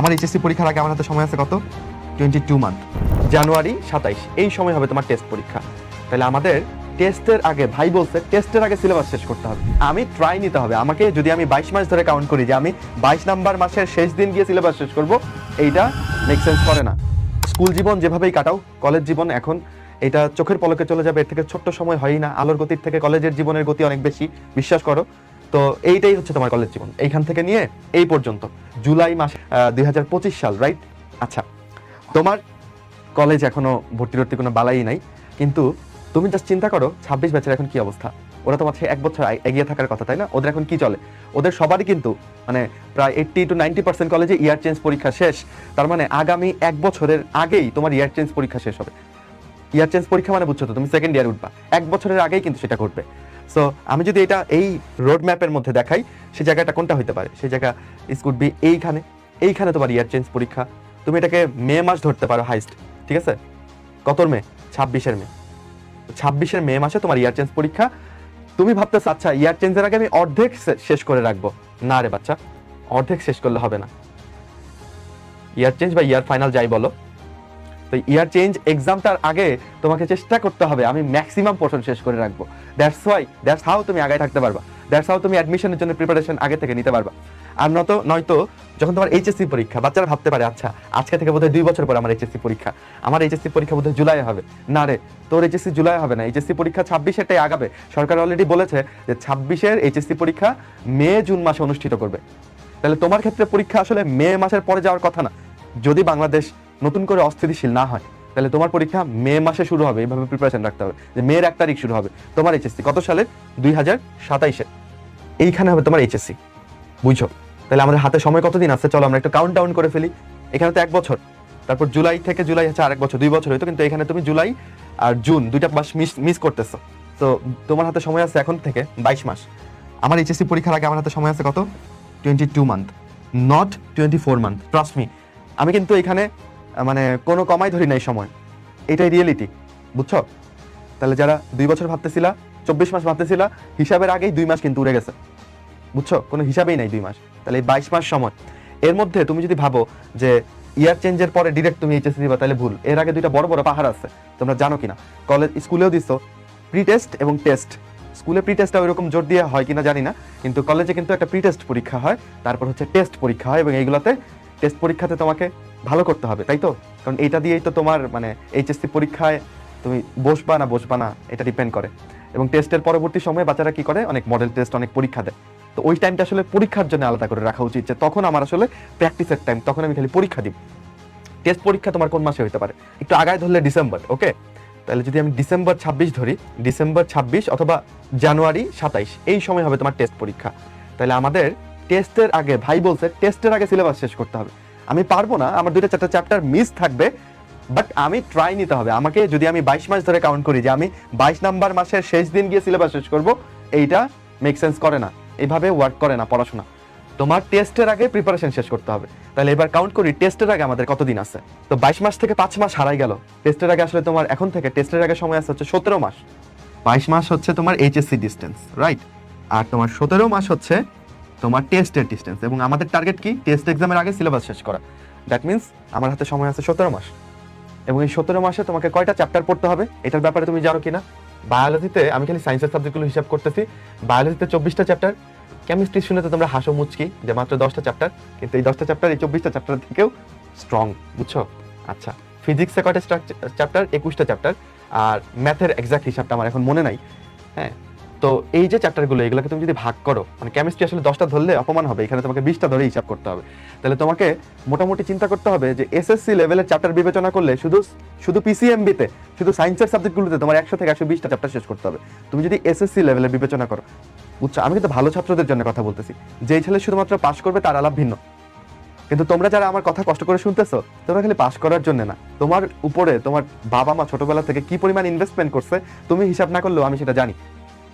আমার এইচএসসি পরীক্ষার আগে আমার হাতে সময় আছে কত? টোয়েন্টি টু মান্থ জানুয়ারি সাতাইশ। এই সময় হবে তোমার টেস্ট পরীক্ষা। তাহলে আমাদের টেস্টের আগে, ভাই বলছে টেস্টের আগে সিলেবাস শেষ করতে হবে। আমি ট্রাই নিতে হবে। আমাকে যদি আমি বাইশ মাস ধরে কাউন্ট করি যে আমি বাইশ নাম্বার মাসের শেষ দিন গিয়ে সিলেবাস শেষ করব, এইটা মেক সেন্স করে না। স্কুল জীবন যেভাবেই কাটাও কলেজ জীবন এখন এটা চোখের পলকে চলে যাবে। এর থেকে ছোট্ট সময় হয়ই না। আলোর গতির থেকে কলেজের জীবনের গতি অনেক বেশি, বিশ্বাস করো। তো এইটাই হচ্ছে তোমার কলেজ জীবন। এইখান থেকে নিয়ে এই পর্যন্ত। জুলাই মাস দুই হাজার পঁচিশ সাল রাইট আচ্ছা তোমার কলেজ এখনও ভর্তি টর্তি কোনো বালাই নাই, কিন্তু তুমি জাস্ট চিন্তা করো, ছাব্বিশ ব্যাচের এখন কি অবস্থা? ওরা তোমার এক বছর এগিয়ে থাকার কথা, তাই না? ওদের এখন কি চলে? ওদের সবারই কিন্তু মানে প্রায় এইট্টি টু নাইনটি পার্সেন্ট কলেজে ইয়ার চেঞ্জ পরীক্ষা শেষ, তার মানে আগামী এক বছরের আগেই তোমার ইয়ার চেঞ্জ পরীক্ষা শেষ হবে। ইয়ার চেঞ্জ পরীক্ষা মানে বুঝছ তো, তুমি সেকেন্ড ইয়ার উঠবা। এক বছরের আগেই কিন্তু সেটা ঘটবে। সো আমি যদি এটা এই রোড ম্যাপের মধ্যে দেখাই সেই জায়গাটা কোনটা হতে পারে? সেই জায়গা ইস কুড বি এইখানে। এইখানে তোমার ইয়ার চেঞ্জ পরীক্ষা। তুমি এটাকে মে মাস ধরতে পারো হাইস্ট ঠিক আছে? কতর মে? ছাব্বিশের মে। ছাব্বিশের মে মাসে তোমার ইয়ার চেঞ্জ পরীক্ষা। তুমি ভাবতেছ আচ্ছা ইয়ার চেঞ্জের আগে আমি অর্ধেক শেষ করে রাখব। না রে বাচ্চা, অর্ধেক শেষ করলে হবে না। ইয়ার চেঞ্জ বা ইয়ার ফাইনাল যাই বলো। তো ইয়ার চেঞ্জ এক্সামটার আগে তোমাকে চেষ্টা করতে হবে, আমি ম্যাক্সিমাম পোর্শন শেষ করে রাখব। দ্যাটস ওয়াই দ্যাটস হাউ তুমি আগে থাকতে পারবা। দ্যাটস হাউ তুমি অ্যাডমিশনের জন্য প্রিপারেশন আগে থেকে নিতে পারবা। আর নয়তো নয়তো, যখন তোমার এইচএসসি পরীক্ষা, বাচ্চারা ভাবতে পারে আচ্ছা আজকে থেকে বোধহয় দুই বছর পর আমার এইচএসসি পরীক্ষা। আমার এইচএসসি পরীক্ষা বোধহয় জুলাই হবে। না রে, তোর এইচএসসি জুলাই হবে না। এইচএসসি পরীক্ষা ছাব্বিশেরটাই আগাবে। সরকার অলরেডি বলেছে যে ছাব্বিশের এইচএসসি পরীক্ষা মে, জুন মাসে অনুষ্ঠিত করবে। তাহলে তোমার ক্ষেত্রে পরীক্ষা আসলে মে মাসের পরে যাওয়ার কথা না। যদি বাংলাদেশ নতুন করে অস্থিতিশীল না হয়, তাহলে তোমার পরীক্ষা মে মাসে শুরু হবে, এইভাবে প্রিপারেশন রাখতে হবে। যে মের এক তারিখ শুরু হবে, তোমার এইচএসসি কত সালের? দুই হাজার সাতাইশে এইখানে হবে তোমার এইচএসসি বুঝছ? তাহলে আমাদের হাতে সময় কতদিন আছে? চলো আমরা একটু কাউন্ট ডাউন করে ফেলি। এখানে তো এক বছর। তারপর জুলাই থেকে জুলাই হচ্ছে আরেক বছর, দুই বছর হইতো কিন্তু এখানে তুমি জুলাই আর জুন দুইটা মাস মিস মিস করতেছো। তো তোমার হাতে সময় আছে এখন থেকে বাইশ মাস। আমার এইচএসসি পরীক্ষার আগে আমার হাতে সময় আছে কত? Twenty two month not twenty four month trust me আমি কিন্তু এখানে মানে কোনো কমাই ধরি নাই সময়। এটাই রিয়েলিটি বুঝছ? তাহলে যারা দুই বছর ভাবতেছিলা, চব্বিশ মাস ভাবতেছিলা, হিসাবের আগেই দুই মাস কিন্তু উড়ে গেছে। বুঝছ? কোনো হিসাবেই নাই দুই মাস। তাহলে এই বাইশ মাস সময়। এর মধ্যে তুমি যদি ভাবো যে ইয়ার চেঞ্জের পরে ডিরেক্ট তুমি এইচএসসি দিবা, তাহলে ভুল। এর আগে দুইটা বড় বড় পাহাড় আছে, তোমরা জানো কিনা। কলেজ স্কুলেও দিছো। প্রি টেস্ট এবং টেস্ট স্কুলে প্রি টেস্টটা ওইরকম জোর দিয়ে হয় কিনা জানি না, কিন্তু কলেজে কিন্তু একটা প্রি টেস্ট পরীক্ষা হয়। তারপর হচ্ছে টেস্ট পরীক্ষা হয় এবং এইগুলোতে টেস্ট পরীক্ষাতে তোমাকে ভালো করতে হবে, তাই তো? কারণ এটা দিয়েই তো তোমার মানে এইচএসসি পরীক্ষায় তুমি বসবা না বসবা না, এটা ডিপেন্ড করে। এবং টেস্টের পরবর্তী সময়ে বাচ্চারা কি করে? অনেক মডেল টেস্ট অনেক পরীক্ষা দেয়। তো ওই টাইমটা আসলে পরীক্ষার জন্য আলাদা করে রাখা উচিত যে তখন আমার আসলে প্র্যাকটিসের টাইম তখন আমি খালি পরীক্ষা দিব। টেস্ট পরীক্ষা তোমার কোন মাসে হতে পারে? একটু আগায় ধরলে ডিসেম্বর ওকে তাহলে যদি আমি ডিসেম্বর ছাব্বিশ ধরি ডিসেম্বর ছাব্বিশ অথবা জানুয়ারি সাতাইশ, এই সময় হবে তোমার টেস্ট পরীক্ষা। তাহলে আমাদের টেস্টের আগে, ভাই বলছে টেস্টের আগে সিলেবাস শেষ করতে হবে। আমি পারব না, আমার দুইটা চারটা চ্যাপ্টার মিস থাকবে বাট আমি ট্রাই নিতে হবে। আমাকে যদি আমি বাইশ মাস ধরে কাউন্ট করি যে আমি বাইশ নাম্বার মাসের শেষ দিন গিয়ে সিলেবাস শেষ করব, এইটা মেক সেন্স করে না। এইভাবে ওয়ার্ক করে না পড়াশোনা। তোমার টেস্টের আগে প্রিপারেশন শেষ করতে হবে। তাহলে এবার কাউন্ট করি টেস্টের আগে আমাদের কতদিন আছে? তো বাইশ মাস থেকে পাঁচ মাস হারাই গেল। টেস্টের আগে আসলে তোমার এখন থেকে টেস্টের আগে সময় আছে হচ্ছে সতেরো মাস। বাইশ মাস হচ্ছে তোমার এইচএসসি ডিস্টেন্স রাইট আর তোমার সতেরো মাস হচ্ছে তোমার টেস্টের ডিস্টেন্স এবং আমাদের টার্গেট কি? টেস্ট এক্সামের আগে সিলেবাস শেষ করা। দ্যাট মিন্স আমার হাতে সময় আছে সতেরো মাস। এবং এই সতেরো মাসে তোমাকে কয়টা চ্যাপ্টার পড়তে হবে? এটার ব্যাপারে তুমি জানো কিনা? বায়োলজিতে আমি খালি সায়েন্সের সাবজেক্টগুলো হিসাব করতেছি। বায়োলজিতে চব্বিশটা চ্যাপ্টার কেমিস্ট্রি শুনে তো তোমরা হাসো মুচকি যে মাত্র দশটা চ্যাপ্টার কিন্তু এই দশটা চ্যাপ্টার এই চব্বিশটা চ্যাপ্টার থেকেও স্ট্রং বুঝছ? আচ্ছা ফিজিক্সে কয়টা চ্যাপ্টার একুশটা চ্যাপ্টার আর ম্যাথের এক্সাক্ট হিসাবটা আমার এখন মনে নাই। হ্যাঁ তো এই যে চ্যাপ্টারগুলো এগুলোকে তুমি যদি ভাগ করো মানে কেমিস্ট্রি আসলে দশটা ধরলে অপমান হবে, এখানে তোমাকে বিশটা ধরে হিসাব করতে হবে। তাহলে তোমাকে মোটামুটি চিন্তা করতে হবে যে এসএসসি লেভেলের চ্যাপ্টার বিবেচনা করলে শুধু শুধু পিসিএমবিতে শুধু সায়েন্সের সাবজেক্টগুলোতে তোমার একশো থেকে একশো বিশটা চ্যাপ্টার শেষ করতে হবে। তুমি যদি এসএসসি লেভেলে বিবেচনা করো, বুঝছ? আমি কিন্তু ভালো ছাত্রদের জন্য কথা বলতেছি। যেই ছেলে শুধুমাত্র পাশ করবে তার আলাপ ভিন্ন। কিন্তু তোমরা যারা আমার কথা কষ্ট করে শুনতেছো, তোমরা খালি পাশ করার জন্য না। তোমার উপরে, তোমার বাবা মা ছোটবেলা থেকে কি পরিমাণ ইনভেস্টমেন্ট করছে, তুমি হিসাব না করলেও আমি সেটা জানি।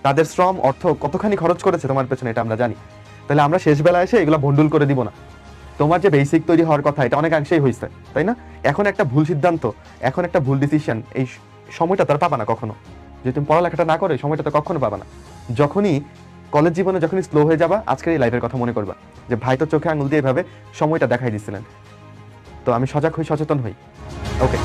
তাদের শ্রম, অর্থ কতখানি খরচ করেছে তোমার পেছনে এটা আমরা জানি। তাহলে আমরা শেষ বেলা এসে এগুলো ভন্ডুল করে দিব না। তোমার যে বেসিক তৈরি হওয়ার কথা, এটা অনেকাংশেই হয়েছে তাই না? এখন একটা ভুল সিদ্ধান্ত, এখন একটা ভুল ডিসিশন এই সময়টা তার পাবা না কখনো। যে তুমি পড়ালেখাটা না করে সময়টা তো কখনো পাবা না। যখনই কলেজ জীবনে যখনই স্লো হয়ে যাবা, আজকের এই লাইফের কথা মনে করবা যে, ভাই তো চোখে আঙুল দিয়ে এভাবে সময়টা দেখাই দিচ্ছিলেন তো আমি সজাগ হই, সচেতন হই। ওকে